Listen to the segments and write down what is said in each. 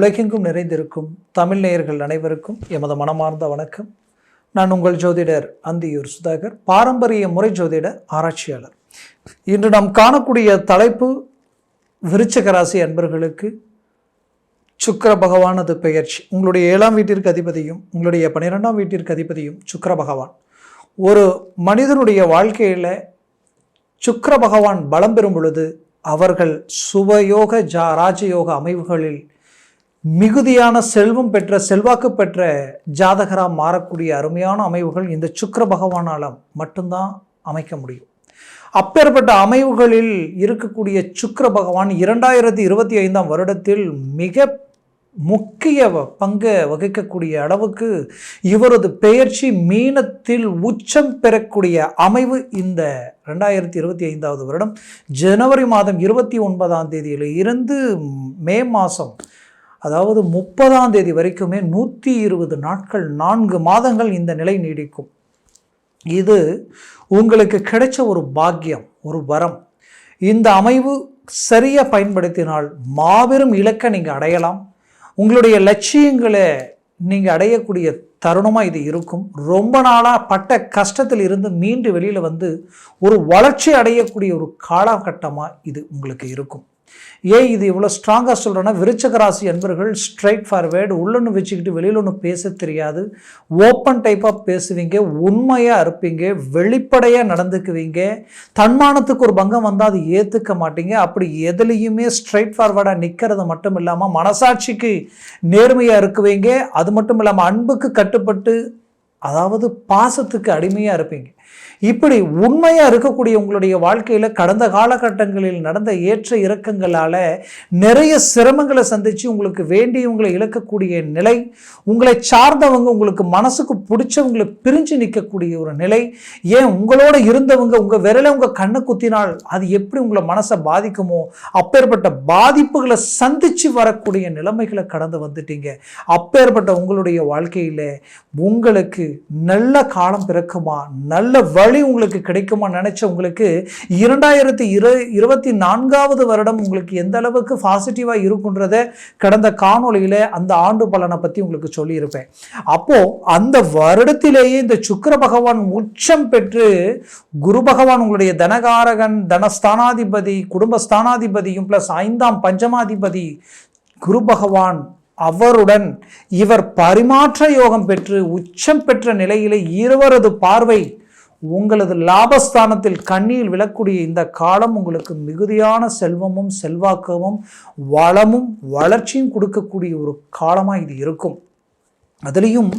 உலகெங்கும் நிறைந்திருக்கும் தமிழ் நேயர்கள் அனைவருக்கும் எமது மனமார்ந்த வணக்கம். நான் உங்கள் ஜோதிடர் அந்தியூர் சுதாகர் பாரம்பரிய முறை ஜோதிட ஆராய்ச்சியாளர். இன்று நாம் காணக்கூடிய தலைப்பு விருச்சக ராசி அன்பர்களுக்கு சுக்கர பகவானது பெயர்ச்சி. உங்களுடைய ஏழாம் வீட்டிற்கு அதிபதியும் உங்களுடைய பன்னிரெண்டாம் வீட்டிற்கு அதிபதியும் சுக்கர பகவான். ஒரு மனிதனுடைய வாழ்க்கையில் சுக்கர பகவான் பலம் பெறும் பொழுது அவர்கள் சுபயோக ஜா ராஜயோக அமைவுகளில் மிகுதியான செல்வம் பெற்ற செல்வாக்கு பெற்ற ஜாதகராக மாறக்கூடிய அருமையான அமைவுகள் இந்த சுக்கர பகவானால் மட்டும்தான் அமைக்க முடியும். அப்பேற்பட்ட அமைவுகளில் இருக்கக்கூடிய சுக்கர பகவான் இரண்டாயிரத்தி இருபத்தி ஐந்தாம் வருடத்தில் மிக முக்கிய பங்கை வகிக்கக்கூடிய அளவுக்கு இவரது பெயர்ச்சி மீனத்தில் உச்சம் பெறக்கூடிய அமைவு இந்த ரெண்டாயிரத்தி இருபத்தி ஐந்தாவது வருடம் ஜனவரி மாதம் இருபத்தி ஒன்பதாம் தேதியில் இருந்து மே மாதம் அதாவது முப்பதாம் தேதி வரைக்குமே நூற்றி இருபது நாட்கள் நான்கு மாதங்கள் இந்த நிலை நீடிக்கும். இது உங்களுக்கு கிடைச்ச ஒரு பாக்கியம் ஒரு வரம். இந்த அமைவு சரியாக பயன்படுத்தினால் மாபெரும் இலக்கை நீங்கள் அடையலாம். உங்களுடைய லட்சியங்களை நீங்கள் அடையக்கூடிய தருணமாக இது இருக்கும். ரொம்ப நாளாக பட்ட கஷ்டத்தில் இருந்து மீண்டு வெளியில் வந்து ஒரு வளர்ச்சி அடையக்கூடிய ஒரு காலகட்டமாக இது உங்களுக்கு இருக்கும். ஏன் இது இவ்வளோ ஸ்ட்ராங்காக சொல்கிறேன்னா விருச்சக ராசி அன்பர்கள் ஸ்ட்ரைட் ஃபார்வேர்டு உள்ளொன்று வச்சுக்கிட்டு வெளியில் ஒன்று பேச தெரியாது. ஓப்பன் டைப்பாக பேசுவீங்க உண்மையாக இருப்பீங்க வெளிப்படையாக நடந்துக்குவீங்க. தன்மானத்துக்கு ஒரு பங்கம் வந்தால் அது ஏற்றுக்க மாட்டீங்க. அப்படி எதுலேயுமே ஸ்ட்ரைட் ஃபார்வேர்டாக நிற்கிறது மட்டும் இல்லாமல் மனசாட்சிக்கு நேர்மையாக இருக்குவீங்க. அது மட்டும் இல்லாமல் அன்புக்கு கட்டுப்பட்டு அதாவது பாசத்துக்கு அடிமையாக இருப்பீங்க. இப்படி உண்மையாக இருக்கக்கூடிய உங்களுடைய வாழ்க்கையில் கடந்த காலகட்டங்களில் நடந்த ஏற்ற இறக்கங்களால் நிறைய சிரமங்களை சந்தித்து உங்களுக்கு வேண்டியவங்களை இழக்கக்கூடிய நிலை உங்களை சார்ந்தவங்க உங்களுக்கு மனசுக்கு பிடிச்சவங்களை பிரிஞ்சு நிற்கக்கூடிய ஒரு நிலை ஏன் உங்களோட இருந்தவங்க உங்கள் விரலை உங்கள் கண்ணை குத்தினால் அது எப்படி உங்களை மனசை பாதிக்குமோ அப்பேற்பட்ட பாதிப்புகளை சந்தித்து வரக்கூடிய நிலைமைகளை கடந்து வந்துட்டீங்க. அப்பேற்பட்ட உங்களுடைய வாழ்க்கையில் உங்களுக்கு நல்ல காலம் பிறக்குமா நல்ல வழி உங்களுக்கு கிடைக்குமா நினைச்ச உங்களுக்கு இரண்டாயிரத்தி இரு இருபத்தி நான்காவது வருடம் உங்களுக்கு எந்த அளவுக்கு பாசிட்டிவாக இருக்குன்றத கடந்த காணொளியில் அந்த ஆண்டு பலனை பற்றி உங்களுக்கு சொல்லியிருப்பேன். அப்போ அந்த வருடத்திலேயே இந்த சுக்கர பகவான் உச்சம் பெற்று குரு பகவான் உங்களுடைய தனகாரகன் தனஸ்தானாதிபதி குடும்பஸ்தானாதிபதியும் ப்ளஸ் ஐந்தாம் பஞ்சமாதிபதி குரு பகவான் அவருடன் இவர் பரிமாற்ற யோகம் பெற்று உச்சம் பெற்ற நிலையிலே இருவரது பார்வை உங்களது லாபஸ்தானத்தில் கண்ணியில் விழக்கூடிய இந்த காலம் உங்களுக்கு மிகுதியான செல்வமும் செல்வாக்கமும் வளமும் வளர்ச்சியும் கொடுக்கக்கூடிய ஒரு காலமாக இது இருக்கும். அதுலேயும்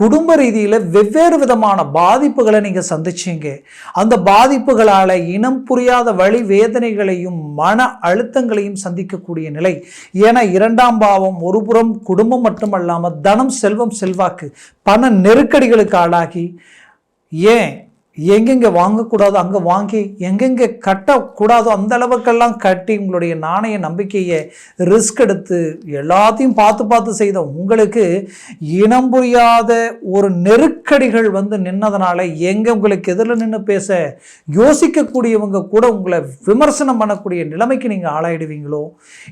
குடும்ப ரீதியில் வெவ்வேறு விதமான பாதிப்புகளை நீங்கள் சந்திச்சீங்க. அந்த பாதிப்புகளால் இனம் புரியாத வழி வேதனைகளையும் மன அழுத்தங்களையும் சந்திக்கக்கூடிய நிலை. ஏன்னா இரண்டாம் பாவம் ஒரு புறம் குடும்பம் மட்டுமல்லாமல் தனம் செல்வம் செல்வாக்கு பண நெருக்கடிகளுக்கு ஆளாகி ஏன் எங்கெங்கே வாங்கக்கூடாதோ அங்கே வாங்கி எங்கெங்கே கட்டக்கூடாதோ அந்த அளவுக்கெல்லாம் கட்டி உங்களுடைய நாணய நம்பிக்கையை ரிஸ்க் எடுத்து எல்லாத்தையும் பார்த்து பார்த்து செய்த உங்களுக்கு இனம் புரியாத ஒரு நெருக்கடிகள் வந்து நின்னதுனால எங்கே உங்களுக்கு எதிரில் நின்று பேச யோசிக்கக்கூடியவங்க கூட உங்களை விமர்சனம் பண்ணக்கூடிய நிலைமைக்கு நீங்கள் ஆளாயிடுவீங்களோ?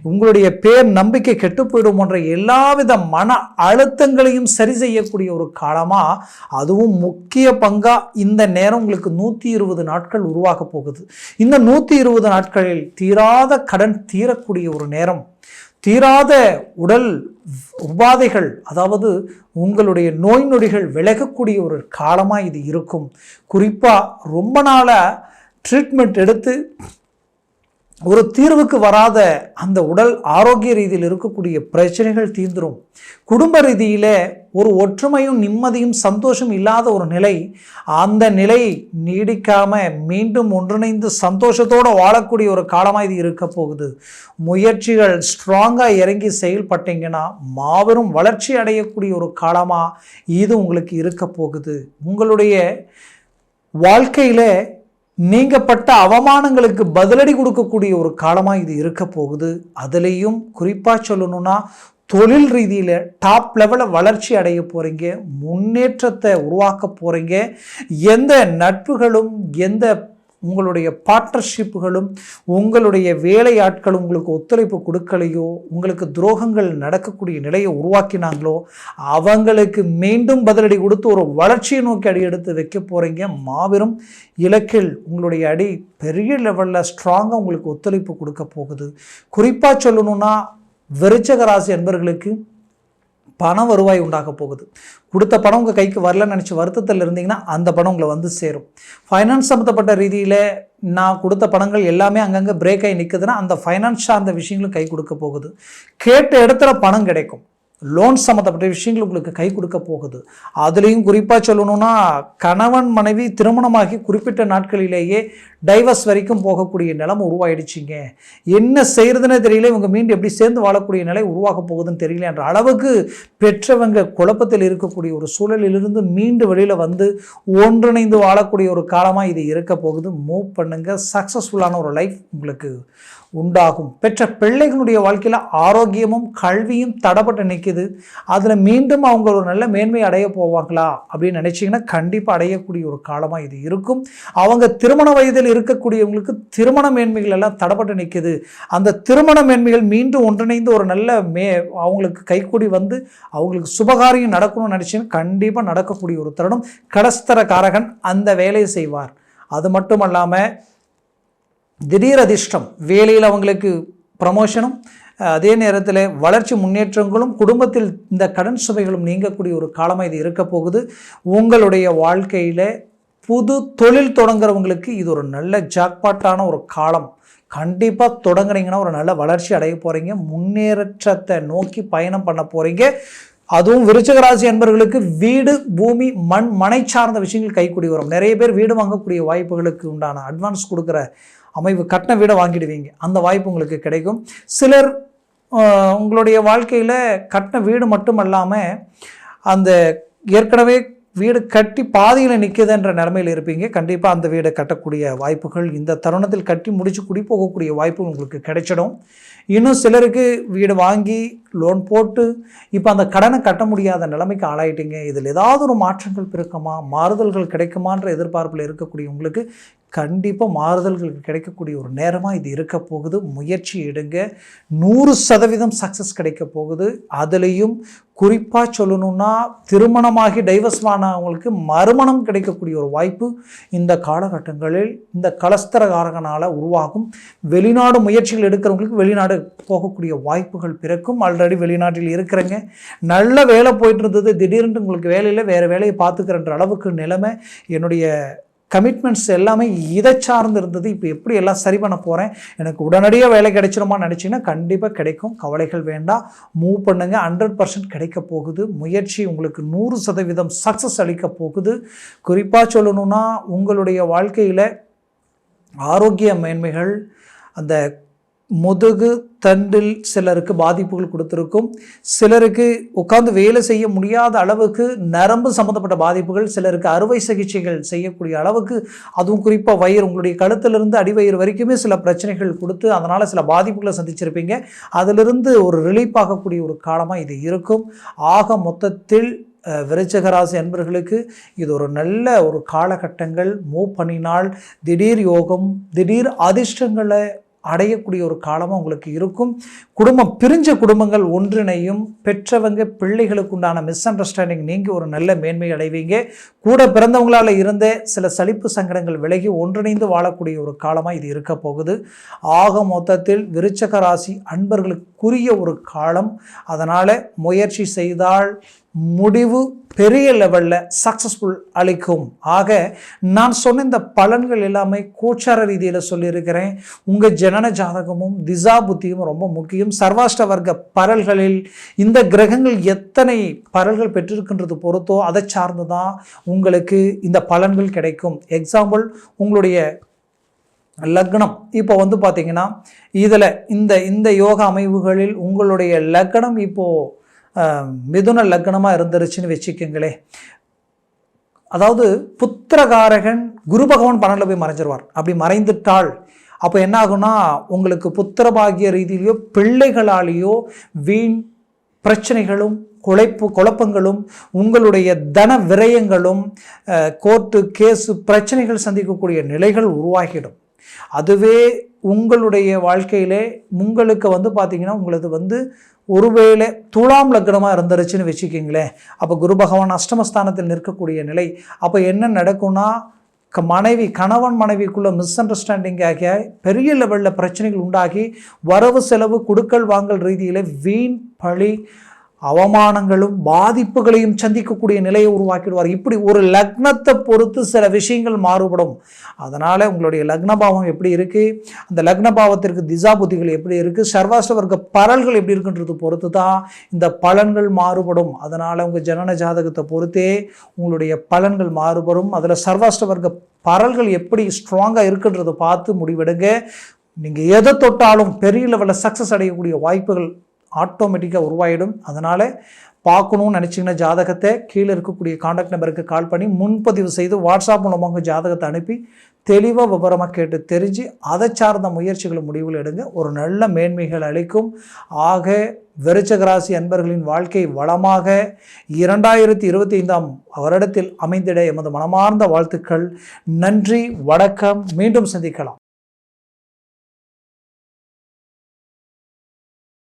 உங்களுடைய பேர் நம்பிக்கை கெட்டு போயிடுமோன்ற எல்லாவித மன அழுத்தங்களையும் சரி செய்யக்கூடிய ஒரு காலமாக அதுவும் முக்கிய பங்காக இந்த நேரம் உங்களுக்கு நூற்றி இருபது நாட்கள் உருவாக போகுது. இந்த நூற்றி இருபது நாட்களில் தீராத கடன் தீரக்கூடிய ஒரு நேரம் தீராத உடல் உபாதைகள் அதாவது உங்களுடைய நோய் நொடிகள் விலகக்கூடிய ஒரு காலமாக இது இருக்கும். குறிப்பாக ரொம்ப நாளாக ட்ரீட்மெண்ட் எடுத்து ஒரு தீர்வுக்கு வராத அந்த உடல் ஆரோக்கிய ரீதியில் இருக்கக்கூடிய பிரச்சனைகள் தீந்துரும் குடும்ப ரீதியில் ஒரு ஒற்றுமையும் நிம்மதியும் சந்தோஷம் இல்லாத ஒரு நிலை அந்த நிலை நீடிக்காம மீண்டும் ஒன்றிணைந்து சந்தோஷத்தோடு வாழக்கூடிய ஒரு காலமாக இது இருக்க போகுது. முயற்சிகள் ஸ்ட்ராங்காக இறங்கி செயல்பட்டீங்கன்னா மாபெரும் வளர்ச்சி அடையக்கூடிய ஒரு காலமாக இது உங்களுக்கு இருக்க போகுது. உங்களுடைய வாழ்க்கையில் நீங்கப்பட்ட அவமானங்களுக்கு பதிலடி கொடுக்கக்கூடிய ஒரு காலமாக இது இருக்க போகுது. அதுலேயும் குறிப்பாக சொல்லணும்னா தொழில் ரீதியில் டாப் லெவலில் வளர்ச்சி அடைய போகிறீங்க முன்னேற்றத்தை உருவாக்க போகிறீங்க எந்த நட்புகளும் எந்த உங்களுடைய பார்ட்னர்ஷிப்புகளும் உங்களுடைய வேலையாட்கள் உங்களுக்கு ஒத்துழைப்பு கொடுக்கலையோ உங்களுக்கு துரோகங்கள் நடக்கக்கூடிய நிலையை உருவாக்கினாங்களோ அவங்களுக்கு மீண்டும் பதிலடி கொடுத்து ஒரு வளர்ச்சியை நோக்கி அடி எடுத்து வைக்க போகிறீங்க மாபெரும் இலக்கில் உங்களுடைய அடி பெரிய லெவலில் ஸ்ட்ராங்காக உங்களுக்கு ஒத்துழைப்பு கொடுக்க போகுது. குறிப்பாக சொல்லணும்னா விருச்சக ராசி என்பர்களுக்கு பண வருவாய் உண்டாக போகுது. கொடுத்த பணம் உங்கள் கைக்கு வரலன்னு நினச்சி வருத்தத்தில் இருந்தீங்கன்னா அந்த பணம் உங்களை வந்து சேரும். ஃபைனான்ஸ் சம்மந்தப்பட்ட ரீதியில் நான் கொடுத்த பணங்கள் எல்லாமே அங்கங்கே பிரேக் ஆகி நிற்குதுன்னா அந்த ஃபைனான்ஸ் சார்ந்த விஷயங்களும் கை கொடுக்க போகுது. கேட்ட இடத்துல பணம் கிடைக்கும். லோன் சம்மந்தப்பட்ட விஷயங்கள் உங்களுக்கு கை கொடுக்க போகுது. அதுலேயும் குறிப்பாக சொல்லணும்னா கணவன் மனைவி திருமணமாகி குறிப்பிட்ட நாட்களிலேயே டைவர்ஸ் வரைக்கும் போகக்கூடிய நிலம் உருவாயிடுச்சிங்க. என்ன செய்கிறதுனே தெரியல இவங்க மீண்டும் எப்படி சேர்ந்து வாழக்கூடிய நிலை உருவாக போகுதுன்னு தெரியல என்ற அளவுக்கு பெற்றவங்க குழப்பத்தில் இருக்கக்கூடிய ஒரு சூழலிலிருந்து மீண்டு வெளியில் வந்து ஒன்றிணைந்து வாழக்கூடிய ஒரு காலமாக இது இருக்க போகுது. மூவ் பண்ணுங்கள் சக்ஸஸ்ஃபுல்லான ஒரு லைஃப் உங்களுக்கு உண்டாகும். பெற்ற பிள்ளைகளுடைய வாழ்க்கையில் ஆரோக்கியமும் கல்வியும் தடப்பட்டு நிற்குது அதில் மீண்டும் அவங்க ஒரு நல்ல மேன்மை அடைய போவாங்களா அப்படின்னு நினச்சிங்கன்னா கண்டிப்பாக அடையக்கூடிய ஒரு காலமாக இது இருக்கும். அவங்க திருமண வயதில் இருக்கக்கூடியவங்களுக்கு திருமண மேன்மைகள் எல்லாம் தடப்பட்டு நிற்குது அந்த திருமண மேன்மைகள் மீண்டும் ஒன்றிணைந்து ஒரு நல்ல மே அவங்களுக்கு கைக்கூடி வந்து அவங்களுக்கு சுபகாரியம் நடக்கணும்னு நினச்சின்னு கண்டிப்பாக நடக்கக்கூடிய ஒரு தருணம். கடஸ்தர காரகன் அந்த வேலையை செய்வார். அது மட்டும் அல்லாமல் திடீர் அதிர்ஷ்டம் வேலையில் அவங்களுக்கு ப்ரமோஷனும் அதே நேரத்தில் வளர்ச்சி முன்னேற்றங்களும் குடும்பத்தில் இந்த கடன் சுமைகளும் நீங்கக்கூடிய ஒரு காலமாக இது இருக்க போகுது. உங்களுடைய வாழ்க்கையில் புது தொழில் தொடங்குறவங்களுக்கு இது ஒரு நல்ல ஜாக்பாட்டான ஒரு காலம். கண்டிப்பாக தொடங்குனீங்கன்னா ஒரு நல்ல வளர்ச்சி அடைய போகிறீங்க முன்னேற்றத்தை நோக்கி பயணம் பண்ண போகிறீங்க அதுவும் விருச்சகராசி என்பவர்களுக்கு வீடு பூமி மண் மனை சார்ந்த விஷயங்கள் கைக்கூடி வரும். நிறைய பேர் வீடு வாங்கக்கூடிய வாய்ப்புகளுக்கு உண்டான அட்வான்ஸ் கொடுக்குற அமைவு கட்டின வீடை வாங்கிடுவீங்க. அந்த வாய்ப்பு உங்களுக்கு கிடைக்கும். சிலர் உங்களுடைய வாழ்க்கையில் கட்டின வீடு மட்டும் அல்லாமல் அந்த ஏற்கனவே வீடு கட்டி பாதியில் நிற்குதுன்ற நிலமையில் இருப்பீங்க. கண்டிப்பாக அந்த வீடை கட்டக்கூடிய வாய்ப்புகள் இந்த தருணத்தில் கட்டி முடிச்சு குடி போகக்கூடிய வாய்ப்பு உங்களுக்கு கிடைச்சிடும். இன்னும் சிலருக்கு வீடு வாங்கி லோன் போட்டு இப்போ அந்த கடனை கட்ட முடியாத நிலைமைக்கு ஆளாயிட்டீங்க. இதில் ஏதாவது ஒரு மாற்றங்கள் பிறக்குமா? மாறுதல்கள் கிடைக்குமான்ற எதிர்பார்ப்பில் இருக்கக்கூடிய உங்களுக்கு கண்டிப்பாக மாறுதல்கள் கிடைக்கக்கூடிய ஒரு நேரமாக இது இருக்க போகுது. முயற்சி எடுங்க. நூறு சதவீதம் சக்ஸஸ் கிடைக்க போகுது. அதுலேயும் குறிப்பாக சொல்லணும்னா திருமணமாகி டைவர்ஸ் ஆனவங்களுக்கு மறுமணம் கிடைக்கக்கூடிய ஒரு வாய்ப்பு இந்த காலகட்டங்களில் இந்த கலஸ்தரகாரகனால் உருவாகும். வெளிநாடு முயற்சிகள் எடுக்கிறவங்களுக்கு வெளிநாடு போகக்கூடிய வாய்ப்புகள் பிறக்கும். ஆல்ரெடி வெளிநாட்டில் இருக்கிறங்க. நல்ல வேலை போயிட்டு இருந்தது. திடீர்னு உங்களுக்கு வேலையில் வேறு வேலையை பார்த்துக்கிறன்ற அளவுக்கு நிலைமை என்னுடைய கமிட்மெண்ட்ஸ் எல்லாமே இதை சார்ந்து இருந்தது. இப்போ எப்படி எல்லாம் சரி பண்ண போகிறேன் எனக்கு உடனடியாக வேலை கிடைச்சிருமா நினச்சிங்கன்னா கண்டிப்பாக கிடைக்கும். கவலைகள் வேண்டாம். மூவ் பண்ணுங்கள் ஹண்ட்ரட் பர்சன்ட் கிடைக்க போகுது. முயற்சி உங்களுக்கு நூறு சதவீதம் சக்ஸஸ் அளிக்க போகுது. குறிப்பாக சொல்லணும்னா உங்களுடைய வாழ்க்கையில் ஆரோக்கிய மேன்மைகள் அந்த முதுகு தண்டில் சிலருக்கு பாதிப்புகள் கொடுத்துருக்கும். சிலருக்கு உட்காந்து வேலை செய்ய முடியாத அளவுக்கு நரம்பு சம்மந்தப்பட்ட பாதிப்புகள் சிலருக்கு அறுவை சிகிச்சைகள் செய்யக்கூடிய அளவுக்கு அதுவும் குறிப்பாக வயிறு உங்களுடைய கழுத்திலிருந்து அடிவயிறு வரைக்குமே சில பிரச்சனைகள் கொடுத்து அதனால் சில பாதிப்புகளை சந்திச்சிருப்பீங்க. அதிலிருந்து ஒரு ரிலீஃப் ஆகக்கூடிய ஒரு காலமாக இது இருக்கும். ஆக மொத்தத்தில் விருச்சகராசி அன்பர்களுக்கு இது ஒரு நல்ல ஒரு காலகட்டங்கள். மூவ் பண்ணினால் திடீர் யோகம் திடீர் அதிர்ஷ்டங்களை அடையக்கூடிய ஒரு காலமாக உங்களுக்கு இருக்கும். குடும்பம் பிரிஞ்ச குடும்பங்கள் ஒன்றிணையும் பெற்றவங்க பிள்ளைகளுக்கு உண்டான மிஸ் அண்டர்ஸ்டாண்டிங் நீங்கி ஒரு நல்ல மேன்மை அடைவீங்க. கூட பிறந்தவங்களால் இருந்த சில சலிப்பு சங்கடங்கள் விலகி ஒன்றிணைந்து வாழக்கூடிய ஒரு காலமாக இது இருக்க போகுது. ஆக மொத்தத்தில் விருச்சக ராசி அன்பர்களுக்குரிய ஒரு காலம். அதனால் முயற்சி செய்தால் முடிவு பெரிய லெவலில் சக்ஸஸ்ஃபுல் அளிக்கும். ஆக நான் சொன்ன இந்த பலன்கள் எல்லாமே கோச்சார ரீதியில் சொல்லியிருக்கிறேன். உங்கள் ஜனன ஜாதகமும் திசா புத்தியும் ரொம்ப முக்கியம். சர்வாஷ்ட வர்க்க பரல்களில் இந்த கிரகங்கள் எத்தனை பரல்கள் பெற்றிருக்கின்றது பொறுத்தோ அதை சார்ந்து தான் உங்களுக்கு இந்த பலன்கள் கிடைக்கும். எக்ஸாம்பிள் உங்களுடைய லக்னம். இப்போ வந்து பார்த்தீங்கன்னா இதில் இந்த இந்த யோக அமைவுகளில் உங்களுடைய லக்னம் இப்போது மிதுன லக்னமாக இருந்துருச்சுன்னு வச்சுக்கோங்களே. அதாவது புத்திரகாரகன் குரு பகவான் பன்னெண்டில் போய் மறைஞ்சிருவார். அப்படி மறைந்துட்டால் அப்போ என்ன ஆகும்னா உங்களுக்கு புத்திரபாகிய ரீதியிலையோ பிள்ளைகளாலேயோ வீண் பிரச்சனைகளும் குழைப்பு குழப்பங்களும் உங்களுடைய தன விரயங்களும் கோர்ட்டு கேஸு பிரச்சனைகள் சந்திக்கக்கூடிய நிலைகள் உருவாகிடும். அதுவே உங்களுடைய வாழ்க்கையிலே உங்களுக்கு வந்து பார்த்திங்கன்னா உங்களது வந்து ஒருவேளை துலாம் லக்னமாக இருந்துருச்சுன்னு வச்சுக்கிங்களேன் அப்போ குரு பகவான் அஷ்டமஸ்தானத்தில் நிற்கக்கூடிய நிலை. அப்போ என்ன நடக்கும்னா க- மனைவி கணவன் மனைவிக்குள்ளே மிஸ் அண்டர்ஸ்டாண்டிங் ஆகிய பெரிய லெவலில் பிரச்சனைகள் உண்டாகி வரவு செலவு கொடுக்கல் வாங்கல் ரீதியில் வீண் பழி அவமானங்களும் பாதிப்புகளையும் சந்திக்கக்கூடிய நிலையை உருவாக்கிடுவார். இப்படி ஒரு லக்னத்தை பொறுத்து சில விஷயங்கள் மாறுபடும். அதனால் உங்களுடைய லக்னபாவம் எப்படி இருக்குது அந்த லக்னபாவத்திற்கு திசா புத்திகள் எப்படி இருக்குது சர்வாஷ்ட வர்க்க எப்படி இருக்குன்றது பொறுத்து தான் இந்த பலன்கள் மாறுபடும். அதனால் உங்கள் ஜனன ஜாதகத்தை பொறுத்தே உங்களுடைய பலன்கள் மாறுபடும். அதில் சர்வாஷ்ட வர்க்க பரல்கள் எப்படி ஸ்ட்ராங்காக இருக்குன்றதை பார்த்து முடிவெடுங்க. நீங்கள் எதை தொட்டாலும் பெரிய லெவலில் சக்ஸஸ் அடையக்கூடிய வாய்ப்புகள் ஆட்டோமேட்டிக்காக உருவாயிடும். அதனால் பார்க்கணும்னு நினச்சிங்கன்னா ஜாதகத்தை கீழே இருக்கக்கூடிய காண்டாக்ட் நம்பருக்கு கால் பண்ணி முன்பதிவு செய்து வாட்ஸ்அப் மூலமாக ஜாதகத்தை அனுப்பி தெளிவாக விவரமாக கேட்டு தெரிஞ்சு அதை சார்ந்த முயற்சிகளை முடிவில் எடுங்க. ஒரு நல்ல மேன்மைகள் அளிக்கும். ஆக விருச்சகராசி அன்பர்களின் வாழ்க்கை வளமாக இரண்டாயிரத்தி இருபத்தி ஐந்தாம் வருடத்தில் அமைந்திட எமது மனமார்ந்த வாழ்த்துக்கள். நன்றி வணக்கம். மீண்டும் சந்திக்கலாம்.